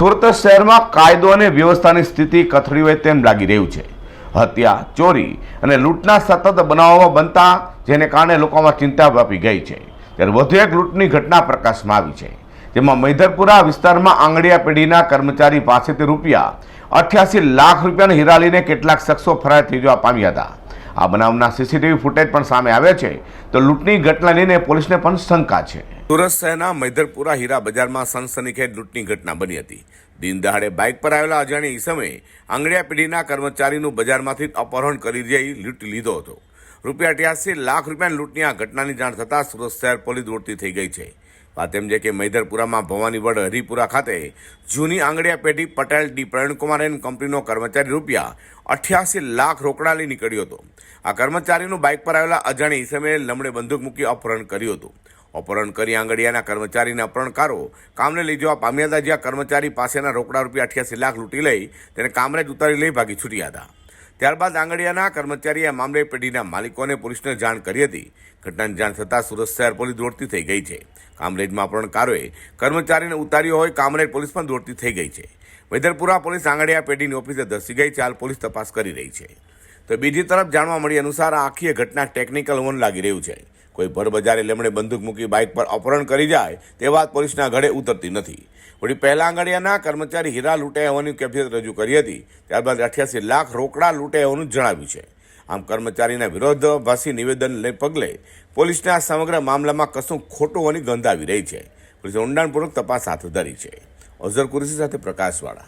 સુરત શહેરમાં કાયદો અને વ્યવસ્થાની સ્થિતિ કથળી હોય તેમ લાગી રહ્યું છે. હત્યા, ચોરી અને લૂંટના સતત બનાવો બનતા જેને કારણે લોકોમાં ચિંતા વ્યાપી ગઈ છે. ત્યારે વધુ એક લૂંટની ઘટના પ્રકાશમાં આવી છે. જેમાં મૈધરપુરા વિસ્તારમાં આંગડિયા પેઢીના કર્મચારી પાસેથી રૂપિયા અઠ્યાસી લાખ રૂપિયાના હીરા લઈને કેટલાક શખ્સો ફરાર થઈ જવા પામ્યા હતા. આ બનાવના સીસીટીવી ફૂટેજ પણ સામે આવે છે. તો લૂંટની ઘટના લઈને પોલીસને પણ શંકા છે. સુરત શહેરના મૈધરપુરા હીરા બજારમાં સનસનીખેજ લૂંટની ઘટના બની હતી. દિન દહાડે બાઇક પર આવેલા અજાણી ઈસમે આંગળિયા પેઢીના કર્મચારીનું બજારમાંથી અપહરણ કરી જઈ લૂંટી લીધો હતો. રૂપિયા અઠ્યાસી લાખ રૂપિયાની લૂંટની આ ઘટનાની જાણ થતાં સુરત શહેર પોલીસ દોડતી થઈ ગઈ છે. વાત એમ છે કે મૈધરપુરામાં ભવાનીવડ હરિપુરા ખાતે જૂની આંગડિયા પેઢી પટેલ ડી પ્રવીણકુમાર એન કંપનીનો કર્મચારી રૂપિયા અઠ્યાસી લાખ રોકડા લઈ નીકળ્યો હતો. આ કર્મચારીનું બાઇક પર આવેલા અજાણી ઇસમે લમડે બંદૂક મૂકી અપહરણ કર્યું હતું. અપહરણ કરી આંગડિયાના કર્મચારીના અપહરણકારો કામને લઈ જવા પામ્યા હતા જ્યાં કર્મચારી પાસેના રોકડા રૂપિયા અઠ્યાસી લાખ લૂંટી લઈ તેને કામરેજ ઉતારી લઈ ભાગી છૂટ્યા હતા. ત્યારબાદ આંગડિયાના કર્મચારીએ આ મામલે પેઢીના માલિકોને પોલીસને જાણ કરી હતી. ઘટનાની જાણ થતાં સુરત શહેર પોલીસ દોડતી થઈ ગઈ છે. કામરેજમાં અપહરણકારોએ કર્મચારીને ઉતાર્યો હોય કામરેજ પોલીસ પણ દોડતી થઈ ગઈ છે. વેદરપુરા પોલીસ આંગડિયા પેઢીની ઓફિસે ધસી ગઈ છે, હાલ પોલીસ તપાસ કરી રહી છે. તો બીજી તરફ જાણવા મળી અનુસાર આ આખી ઘટના ટેકનિકલ હોવાનું લાગી રહ્યું છે. કોઈ ભર બજારે લેમડે બંદૂક મૂકી બાઇક પર અપહરણ કરી જાય, તે વાત પોલીસના ઘડે ઉતરતી નથી. વળી પહેલા આંગડિયાના કર્મચારી હીરા લૂંટાયા હોવાની કેફિયત રજૂ કરી હતી, ત્યારબાદ અઠ્યાસી લાખ રોકડા લૂંટાયા હોવાનું જણાવ્યું છે. આમ કર્મચારીના વિરોધાભાસી નિવેદનને પગલે પોલીસને આ સમગ્ર મામલામાં કશું ખોટું હોવાની ગંધ આવી રહી છે. પોલીસે ઊંડાણપૂર્વક તપાસ હાથ ધરી છે. અઝર કુરેશી સાથે પ્રકાશવાળા.